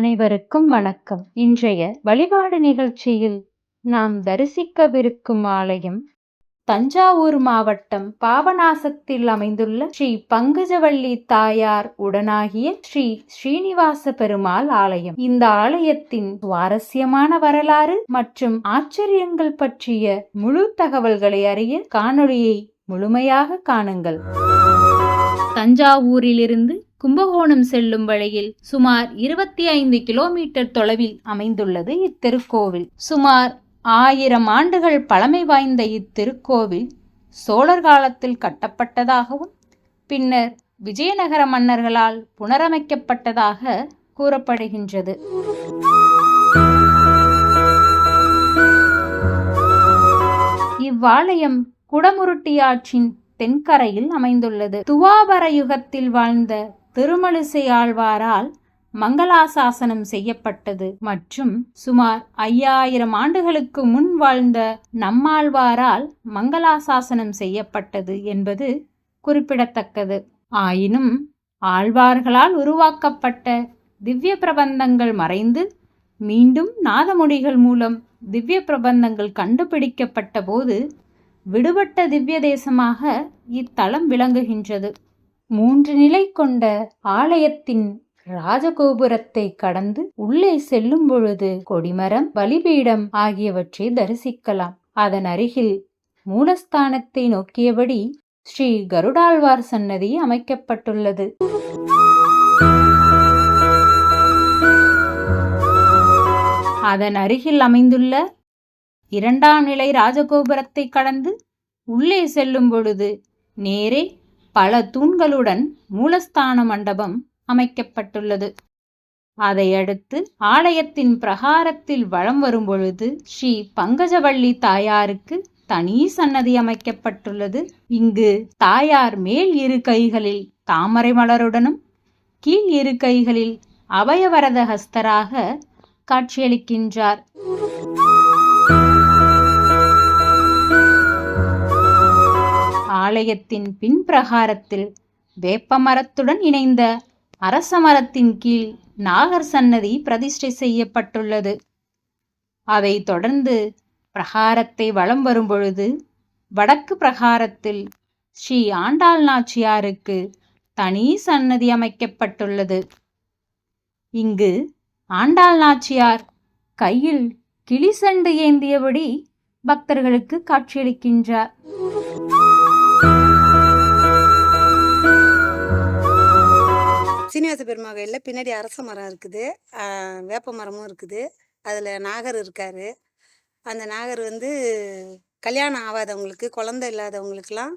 அனைவருக்கும் வணக்கம். இன்றைய வழிபாடு நிகழ்ச்சியில் நாம் தரிசிக்கவிருக்கும் ஆலயம் தஞ்சாவூர் மாவட்டம் பாபநாசத்தில் அமைந்துள்ள ஸ்ரீ பங்கஜவள்ளி தாயார் உடனாகிய ஸ்ரீ ஸ்ரீனிவாச பெருமாள் ஆலயம். இந்த ஆலயத்தின் சுவாரஸ்யமான வரலாறு மற்றும் ஆச்சரியங்கள் பற்றிய முழு தகவல்களை அறிய காணொளியை முழுமையாக காணுங்கள். தஞ்சாவூரிலிருந்து கும்பகோணம் செல்லும் வழியில் சுமார் இருபத்தி ஐந்து கிலோமீட்டர் தொலைவில் அமைந்துள்ளது இத்திருக்கோவில். சுமார் ஆயிரம் ஆண்டுகள் பழமை வாய்ந்த இத்திருக்கோவில் சோழர் காலத்தில் கட்டப்பட்டதாகவும் பின்னர் விஜயநகர மன்னர்களால் புனரமைக்கப்பட்டதாக கூறப்படுகின்றது. இவ்வாலயம் குடமுருட்டியாற்றின் தென்கரையில் அமைந்துள்ளது. துவாபர யுகத்தில் வாழ்ந்த திருமலிசை ஆழ்வாரால் மங்களாசாசனம் செய்யப்பட்டது. மற்றும் சுமார் ஐயாயிரம் ஆண்டுகளுக்கு முன் வாழ்ந்த நம்மாழ்வாரால் மங்களாசாசனம் செய்யப்பட்டது என்பது குறிப்பிடத்தக்கது. ஆயினும் ஆழ்வார்களால் உருவாக்கப்பட்ட திவ்ய பிரபந்தங்கள் மறைந்து மீண்டும் நாதமொழிகள் மூலம் திவ்ய பிரபந்தங்கள் கண்டுபிடிக்கப்பட்ட போது விடுபட்ட திவ்ய தேசமாக இத்தலம் விளங்குகின்றது. மூன்று நிலை கொண்ட ஆலயத்தின் ராஜகோபுரத்தை கடந்து உள்ளே செல்லும் பொழுது கொடிமரம் பலிபீடம் ஆகியவற்றை தரிசிக்கலாம். அதன் அருகில் மூலஸ்தானத்தை நோக்கியபடி ஸ்ரீ கருடாழ்வார் சன்னதி அமைக்கப்பட்டுள்ளது. அதன் அருகில் அமைந்துள்ள இரண்டாம் நிலை ராஜகோபுரத்தை கடந்து உள்ளே செல்லும் பொழுது நேரே பல தூண்களுடன் மூலஸ்தான மண்டபம் அமைக்கப்பட்டுள்ளது. அதையடுத்து ஆலயத்தின் பிரகாரத்தில் வலம் வரும்பொழுது ஸ்ரீ பங்கஜவள்ளி தாயாருக்கு தனி சன்னதி அமைக்கப்பட்டுள்ளது. இங்கு தாயார் மேல் இரு கைகளில் தாமரை மலருடனும் கீழ் இரு கைகளில் அபயவரத ஹஸ்தராக காட்சியளிக்கின்றார். ஆலயத்தின் பின்பிரகாரத்தில் வேப்பமரத்துடன் இணைந்த அரச மரத்தின் கீழ் நாகர் சன்னதி பிரதிஷ்டை செய்யப்பட்டுள்ளது. அதை தொடர்ந்து பிரகாரத்தை வலம் வரும்பொழுது வடக்கு பிரகாரத்தில் ஸ்ரீ ஆண்டாள் நாச்சியாருக்கு தனி சன்னதி அமைக்கப்பட்டுள்ளது. இங்கு ஆண்டாள் நாச்சியார் கையில் கிளிசண்டு ஏந்தியபடி பக்தர்களுக்கு காட்சியளிக்கின்றார். சீனிவாச பெருமா கோயிலில் பின்னாடி அரச மரம் இருக்குது. வேப்ப மரமும் இருக்குது. அதில் நாகர் இருக்கார். அந்த நாகர் வந்து கல்யாணம் ஆகாதவங்களுக்கு குழந்த இல்லாதவங்களுக்கெல்லாம்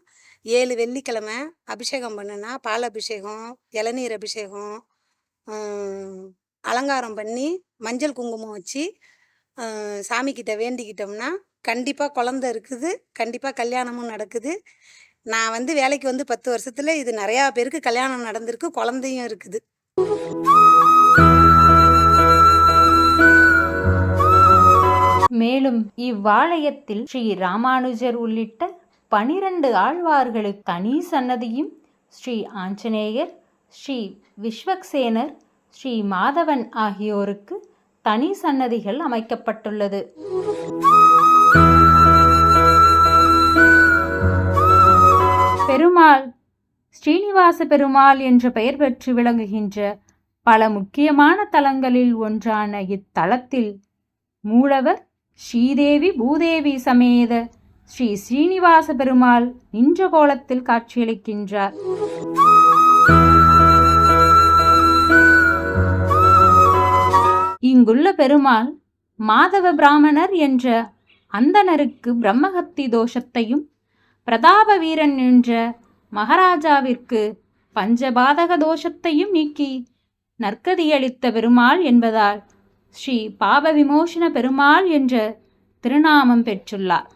ஏழு வெள்ளிக்கிழமை அபிஷேகம் பண்ணுனா பால் அபிஷேகம் இளநீர் அபிஷேகம் அலங்காரம் பண்ணி மஞ்சள் குங்குமம் வச்சு சாமிக்கிட்ட வேண்டிக்கிட்டோம்னா கண்டிப்பாக குழந்த இருக்குது. கண்டிப்பாக கல்யாணமும் நடக்குது. நான் வந்து வேலைக்கு வந்து பத்து வருஷத்தில் இது நிறையா பேருக்கு கல்யாணம் நடந்திருக்கு குழந்தையும் இருக்குது. மேலும் இவ்வாலயத்தில் ஸ்ரீ ராமானுஜர் உள்ளிட்ட பனிரெண்டு ஆழ்வார்களுக்கு தனி சன்னதியும் ஸ்ரீ ஆஞ்சநேயர் ஸ்ரீ விஸ்வக்சேனர் ஸ்ரீ மாதவன் ஆகியோருக்கு தனி சன்னதிகள் அமைக்கப்பட்டுள்ளது. பெருமாள் ஸ்ரீனிவாச பெருமாள் என்ற பெயர் பெற்று விளங்குகின்ற பல முக்கியமான தலங்களில் ஒன்றான இத்தலத்தில் மூலவர் ஸ்ரீதேவி பூதேவி சமேத ஸ்ரீ ஸ்ரீனிவாச பெருமாள் நின்ற கோலத்தில் காட்சியளிக்கின்றார். இங்குள்ள பெருமாள் மாதவ பிராமணர் என்ற அந்தனருக்கு பிரம்மஹத்தி தோஷத்தையும் பிரதாப வீரன் என்ற மகாராஜாவிற்கு பஞ்சபாதக தோஷத்தையும் நீக்கி நற்கதியளித்த பெருமாள் என்பதால் ஸ்ரீ பாப விமோசன பெருமாள் என்ற திருநாமம் பெற்றுள்ளார்.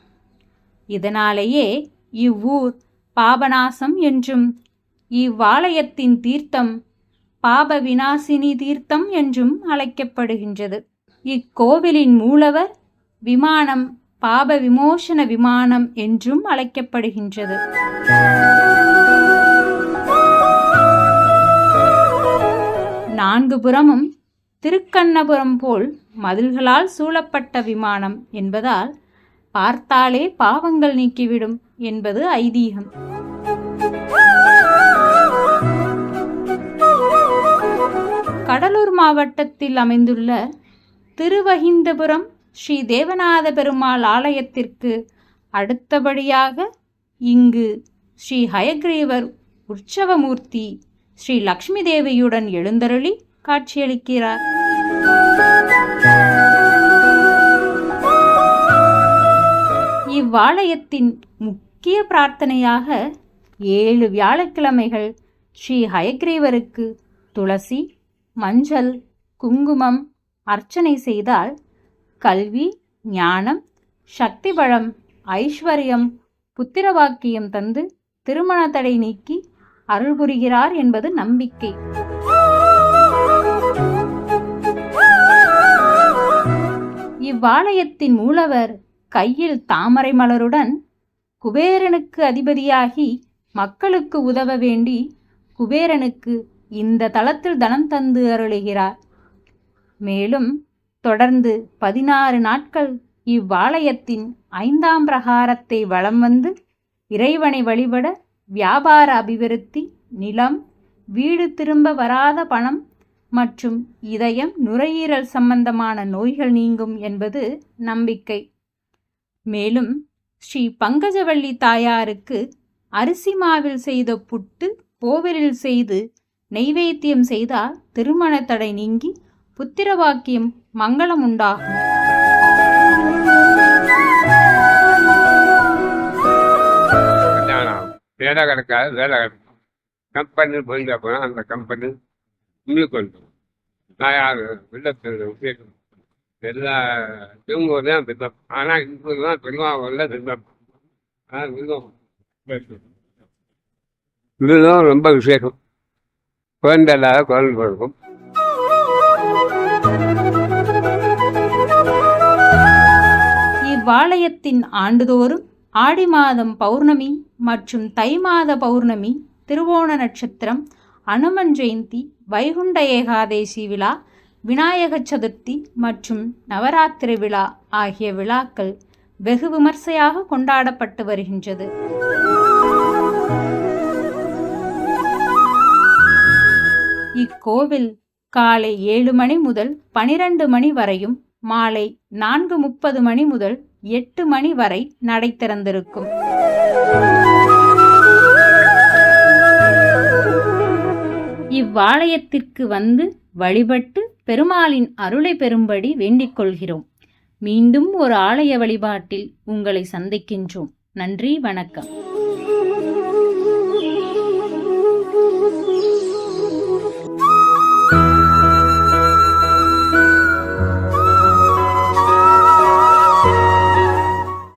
இதனாலேயே இவ்வூர் பாபநாசம் என்றும் இவ்வாலயத்தின் தீர்த்தம் பாப விநாசினி தீர்த்தம் என்றும் அழைக்கப்படுகின்றது. இக்கோவிலின் மூலவர் விமானம் பாப விமோசன விமானம் என்றும் அழைக்கப்படுகின்றது. நான்கு புறமும் திருக்கண்ணபுரம் போல் மதில்களால் சூழப்பட்ட விமானம் என்பதால் பார்த்தாலே பாவங்கள் நீக்கிவிடும் என்பது ஐதீகம். கடலூர் மாவட்டத்தில் அமைந்துள்ள திருவகிந்தபுரம் ஸ்ரீ தேவநாத பெருமாள் ஆலயத்திற்கு அடுத்தபடியாக இங்கு ஸ்ரீ ஹயக்ரீவர் உற்சவமூர்த்தி ஸ்ரீ லக்ஷ்மி தேவியுடன் எழுந்தருளி காட்சியளிக்கிறார். இவ்வாலயத்தின் முக்கிய பிரார்த்தனையாக ஏழு வியாழக்கிழமைகள் ஸ்ரீ ஹயக்ரீவருக்கு துளசி மஞ்சள் குங்குமம் அர்ச்சனை செய்தால் கல்வி ஞானம் சக்தி பழம் ஐஸ்வர்யம் புத்திரவாக்கியம் தந்து திருமண தடை நீக்கி அருள் புரிகிறார் என்பது நம்பிக்கை. இவ்வாலயத்தின் மூலவர் கையில் தாமரை மலருடன் குபேரனுக்கு அதிபதியாகி மக்களுக்கு உதவ வேண்டி குபேரனுக்கு இந்த தளத்தில் தனம் தந்து அருளுகிறார். மேலும் தொடர்ந்து பதினாறு நாட்கள் இவ்வாலயத்தின் ஐந்தாம் பிரகாரத்தை வலம் வந்து இறைவனை வழிபட வியாபார அபிவிருத்தி நிலம் வீடு திரும்ப வராத பணம் மற்றும் இதயம் நுரையீரல் சம்பந்தமான நோய்கள் நீங்கும் என்பது நம்பிக்கை. மேலும் ஸ்ரீ பங்கஜவள்ளி தாயாருக்கு அரிசி மாவில் செய்த புட்டு கோவிலில் செய்து நெய்வேத்தியம் செய்தால் திருமண தடை நீங்கி புத்திரவாக்கியம் மங்களம் உண்டாகும் வேலை கிடக்காது வேலை கிடக்கும் கம்பெனி போயிட்டு போனால் அந்த கம்பெனி உங்களுக்கு வந்து நான் யார்? வெள்ளத்தில் கேட்கணும் எல்லா திரும்பூர் தான் திட்டம் ஆனால் இப்போ தான் திருவாவூரில் திட்டம் ஆனால் விருதம் இதுதான் ரொம்ப விசேஷம். குழந்தை இல்லாத குழந்தை பிறக்கும். இவ்வாலயத்தின் ஆண்டுதோறும் ஆடி மாதம் பௌர்ணமி மற்றும் தை மாத பௌர்ணமி திருவோண நட்சத்திரம் அனுமன் ஜெயந்தி வைகுண்ட ஏகாதேசி விழா விநாயக சதுர்த்தி மற்றும் நவராத்திரி விழா ஆகிய விழாக்கள் வெகு விமர்சையாக கொண்டாடப்பட்டு வருகின்றது. இக்கோவில் காலை ஏழு மணி முதல் பனிரெண்டு மணி வரையும் மாலை நான்கு முப்பது மணி முதல் எட்டு மணி வரை நடை திறந்திருக்கும். இவ்வாலயத்திற்கு வந்து வழிபட்டு பெருமாளின் அருளை பெறும்படி வேண்டிக் கொள்கிறோம். மீண்டும் ஒரு ஆலய வழிபாட்டில் உங்களை சந்திக்கின்றோம். நன்றி வணக்கம்.